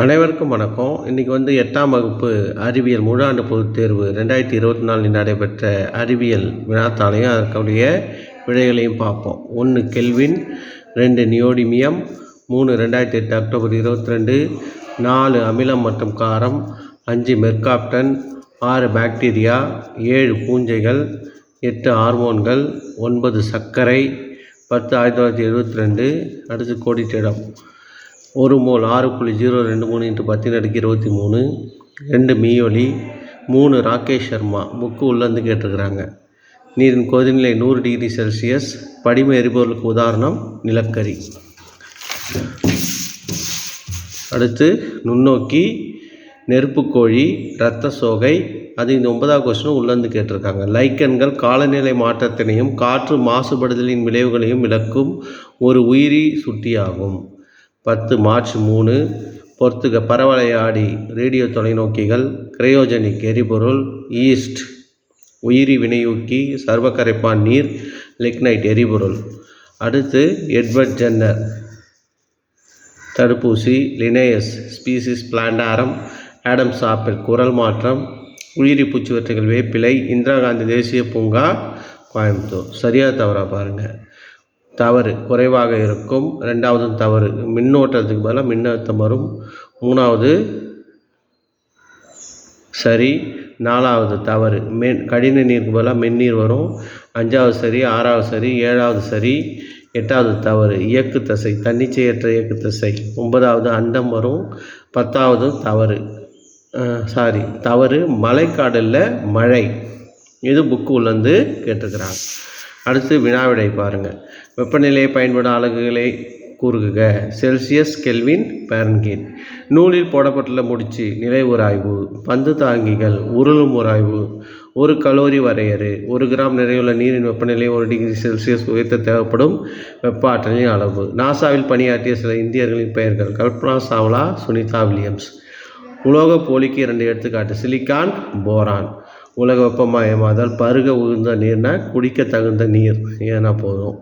அனைவருக்கும் வணக்கம். இன்றைக்கி வந்து எட்டாம் வகுப்பு அறிவியல் முழாண்டு பொதுத் தேர்வு ரெண்டாயிரத்தி இருபத்தி நாலில் நடைபெற்ற அறிவியல் வினாத்தாளையும் அதற்குடைய விடைகளையும் பார்ப்போம். ஒன்று கெல்வின் ரெண்டு நியோடிமியம் மூணு ரெண்டாயிரத்தி எட்டு அக்டோபர் இருபத்தி ரெண்டு நாலு அமிலம் மற்றும் காரம் அஞ்சு மெர்காப்டன் ஆறு பாக்டீரியா ஏழு பூஞ்சைகள் எட்டு ஹார்மோன்கள் ஒன்பது சர்க்கரை பத்து ஆயிரத்தி தொள்ளாயிரத்தி எழுபத்தி ரெண்டு அடுத்து கோடிட்டிடம். ஒரு மோல் ஆறு புள்ளி ஜீரோ ரெண்டு மூணு இன்ட்டு பத்தின் இருபத்தி மூணு ரெண்டு மீயொலி மூணு ராகேஷ் சர்மா புக்கு உள்ளேருந்து கேட்டிருக்கிறாங்க. நீரின் கொதிநிலை நூறு டிகிரி செல்சியஸ் படிம எரிபொருளுக்கு உதாரணம் நிலக்கரி. அடுத்து நுண்ணோக்கி நெருப்புக்கோழி இரத்த சோகை அது இந்த ஒன்பதாவது கொஸ்டினும் உள்ளேருந்து கேட்டிருக்காங்க. லைக்கன்கள் காலநிலை மாற்றத்தினையும் காற்று மாசுபடுதலின் விளைவுகளையும் விளக்கும் ஒரு உயிரி சுட்டியாகும். பத்து மார்ச் மூணு பொறுத்துக பரவலையாடி ரேடியோ தொலைநோக்கிகள் கிரையோஜெனிக் எரிபொருள் ஈஸ்ட் உயிரி வினையூக்கி சர்வக்கரைப்பான் நீர் லிக்னைட் எரிபொருள். அடுத்து எட்வர்ட் ஜென்னர். தடுப்பூசி Linnaeus species plantarum Adam apple குரல் மாற்றம் உயிரி பூச்சி வெற்றிகள் வேப்பிலை இந்திரா காந்தி தேசிய பூங்கா கோயம்புத்தூர். சரியாக தவறாக பாருங்கள் தவறு குறைவாக இருக்கும். ரெண்டாவதும் தவறு மின்னோட்டத்துக்கு பதிலாக மின்னழுத்தம் வரும். மூணாவது சரி. நாலாவது தவறு மென் கடின நீருக்கு பதிலாக மென்னீர் வரும். அஞ்சாவது சரி ஆறாவது சரி ஏழாவது சரி எட்டாவது தவறு இயக்கு தசை தன்னிச்சையற்ற இயக்கு தசை. ஒன்பதாவது அண்டம் வரும். பத்தாவது தவறு சாரி தவறு மழைக்காடலில் மழை. இது புக்கு உள்ளேருந்து கேட்டிருக்கிறாங்க. அடுத்து வினாவிடை பாருங்கள் வெப்பநிலையை பயன்படும் அலகுகளை கூறுக. Celsius Kelvin Rankine. நூலில் போடப்பட்டுள்ள முடிச்சு நிலை உராய்வு. பந்து தாங்கிகள் உருளும் உராய்வு. ஒரு கலோரி வரையறு. ஒரு கிராம் நிறையுள்ள நீரின் வெப்பநிலை ஒரு டிகிரி செல்சியஸ் உயர்த்த தேவைப்படும் வெப்ப ஆற்றலின் அளவு. நாசாவில் பணியாற்றிய சில இந்தியர்களின் பெயர்கள் கல்பனா சாவ்லா சுனிதா வில்லியம்ஸ். உலோக போலிக்கு இரண்டு எடுத்துக்காட்டு சிலிக்கான் போரான். உலக வெப்பமயமாதல் பருக உகுந்த நீர்னா குடிக்க தகுந்த நீர். ஏன்னா போதும்.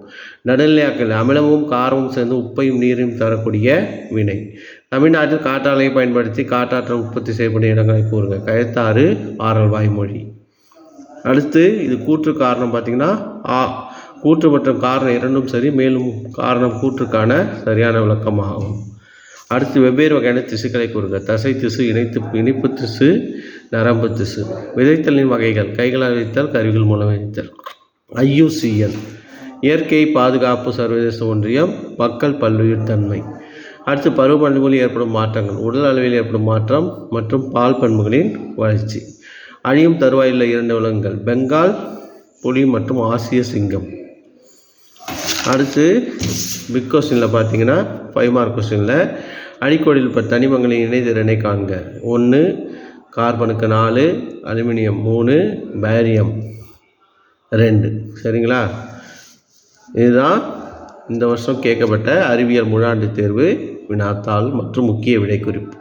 நடுநிலையாக்கல் அமிலமும் காரமும் சேர்ந்து உப்பையும் நீரையும் தரக்கூடிய வினை. தமிழ்நாட்டில் காற்றாலையை பயன்படுத்தி காற்றாற்றல் உற்பத்தி செய்யப்படும் இடங்களை கூறுங்க கயத்தாறு ஆறல் வாய்மொழி. அடுத்து இது கூற்று காரணம் பார்த்திங்கன்னா ஆ கூற்று மற்றும் காரணம் இரண்டும் சரி மேலும் காரணம் கூற்றுக்கான சரியான விளக்கமாகும். அடுத்து வெவ்வேறு வகையான திசுக்களை கூறுங்க தசை திசு இணைத்து இனிப்பு திசு நரம்பு திசு. விதைத்தலின் வகைகள். கைகளால் விதைத்தல் கருவிகள் மூலம் விதைத்தல். ஐயுசிஎல். இயற்கை பாதுகாப்பு சர்வதேச ஒன்றியம் மக்கள் பல்லுயிர் தன்மை. அடுத்து பருவமண்டலில் ஏற்படும் மாற்றங்கள். உடல் அளவில் ஏற்படும் மாற்றம் மற்றும் பால் பண்புகளின் வளர்ச்சி. அழியும் தருவாயில் இரண்டு விலங்குகள். பெங்கால் புலி மற்றும் ஆசிய சிங்கம். அடுத்து பிக் கொஸ்டினில் பார்த்தீங்கன்னா ஃபைவ் மார்க் கொஸ்டினில் அடிக்கோடியில் இப்போ தனிமங்களின் இணைதிறனை காண்க. ஒன்று கார்பனுக்கு நாலு அலுமினியம் மூணு பேரியம் ரெண்டு. சரிங்களா? இதுதான் இந்த வருஷம் கேட்கப்பட்ட அறிவியல் முழாண்டு தேர்வு வினாத்தாள் மற்றும் முக்கிய விடை குறிப்பு